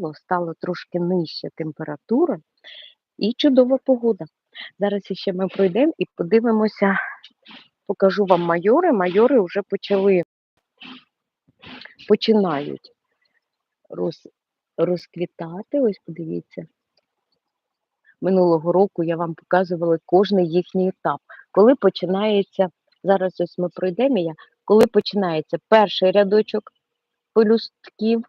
похолодало, стало трошки нижча температура і чудова погода. Зараз ще ми пройдемо і подивимося, покажу вам майори. Майори вже почали, починають роз, розквітати. Ось подивіться. Минулого року я вам показувала кожний їхній етап. Коли починається, зараз ось ми пройдемо, коли починається перший рядочок пелюстків,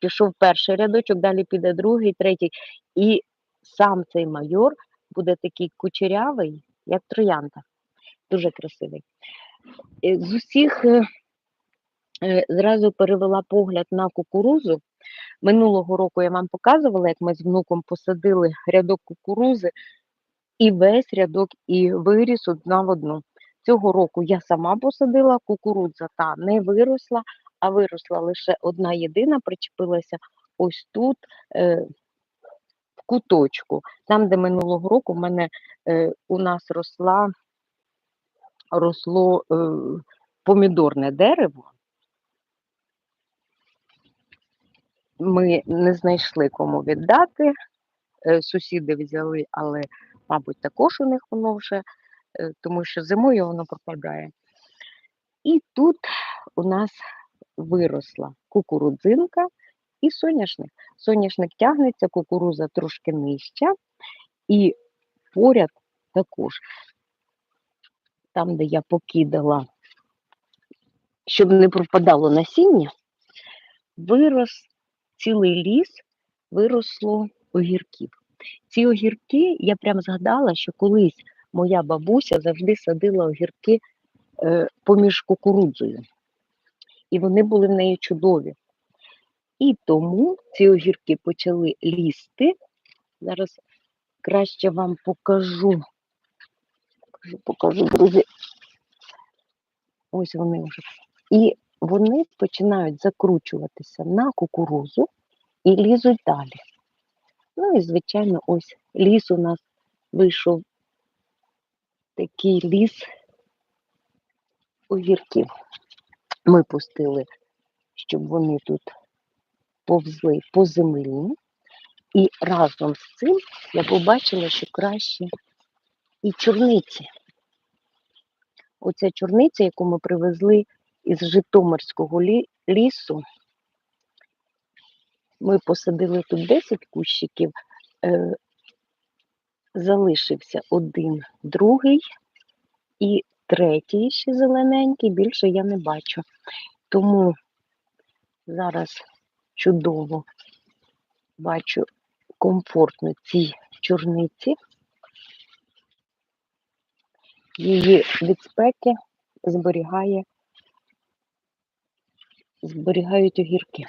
пішов перший рядочок, далі піде другий, третій. І сам цей майор буде такий кучерявий, як троянда. Дуже красивий. Е, З усіх е, е, зразу перевела погляд на кукурузу. Минулого року я вам показувала, як ми з внуком посадили рядок кукурузи, і весь рядок і виріс одна в одну. Цього року я сама посадила кукурудза, та не виросла, а виросла лише одна єдина, причепилася ось тут, е, в куточку. Там, де минулого року в мене е, у нас росла, росло е, помідорне дерево. Ми не знайшли кому віддати. Е, Сусіди взяли, але, мабуть, також у них воно вже, е, тому що зимою воно пропадає. І тут у нас виросла кукурудзинка і соняшник. Соняшник тягнеться, кукуруза трошки нижча, і поряд також, там, де я покидала, щоб не пропадало насіння, вирос цілий ліс, виросло огірків. Ці огірки, я прям згадала, що колись моя бабуся завжди садила огірки е, поміж кукурудзою. І вони були в неї чудові. І тому ці огірки почали лізти. Зараз краще вам покажу. Покажу, покажу, друзі. Ось вони вже. І вони починають закручуватися на кукурузу і лізуть далі. Ну і, звичайно, ось ліс у нас вийшов такий ліс огірків. Ми пустили, щоб вони тут повзли по землі. І разом з цим я побачила, що краще і чорниці. Оця чорниця, яку ми привезли із Житомирського лісу, ми посадили тут 10 кущиків, е, залишився один, другий і третій ще зелененький, більше я не бачу. Тому зараз чудово бачу комфортно цій чорниці. Її від спеки зберігає, зберігають огірки.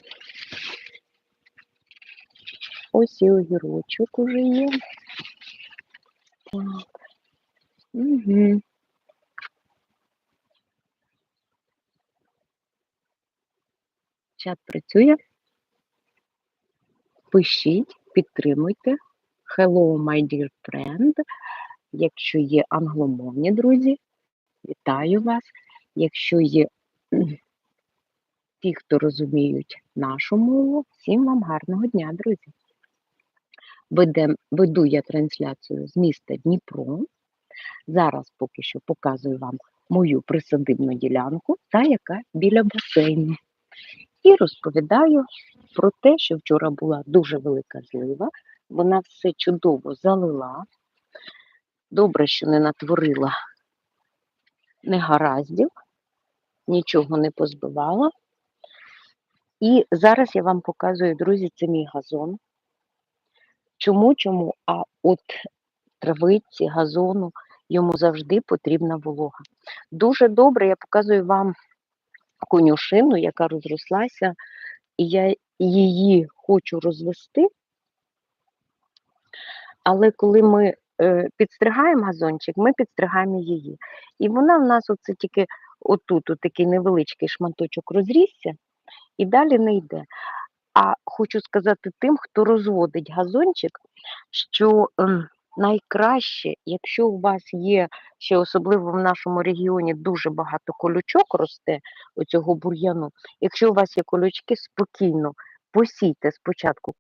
Ось і огірочок уже є. Так. Угу. Чат працює. Пишіть, підтримуйте. Hello, my dear friend. Якщо є англомовні друзі, вітаю вас. Якщо є ті, хто розуміють нашу мову, всім вам гарного дня, друзі. Ведем, веду я трансляцію з міста Дніпро. Зараз поки що показую вам мою присадибну ділянку, та яка біля басейну. І розповідаю про те, що вчора була дуже велика злива, вона все чудово залила. Добре, що не натворила негараздів, нічого не позбивала. І зараз я вам показую, друзі, це мій газон. Чому, чому? А от травиці, газону, йому завжди потрібна волога. Дуже добре, я показую вам конюшину, яка розрослася, і я її хочу розвести. Але коли ми е, підстригаємо газончик, ми підстригаємо її. І вона в нас оце тільки отут, от такий невеличкий шматочок розрісся, і далі не йде. А хочу сказати тим, хто розводить газончик, що ем, найкраще, якщо у вас є ще особливо в нашому регіоні дуже багато колючок росте оцього бур'яну. Якщо у вас є колючки, спокійно посійте спочатку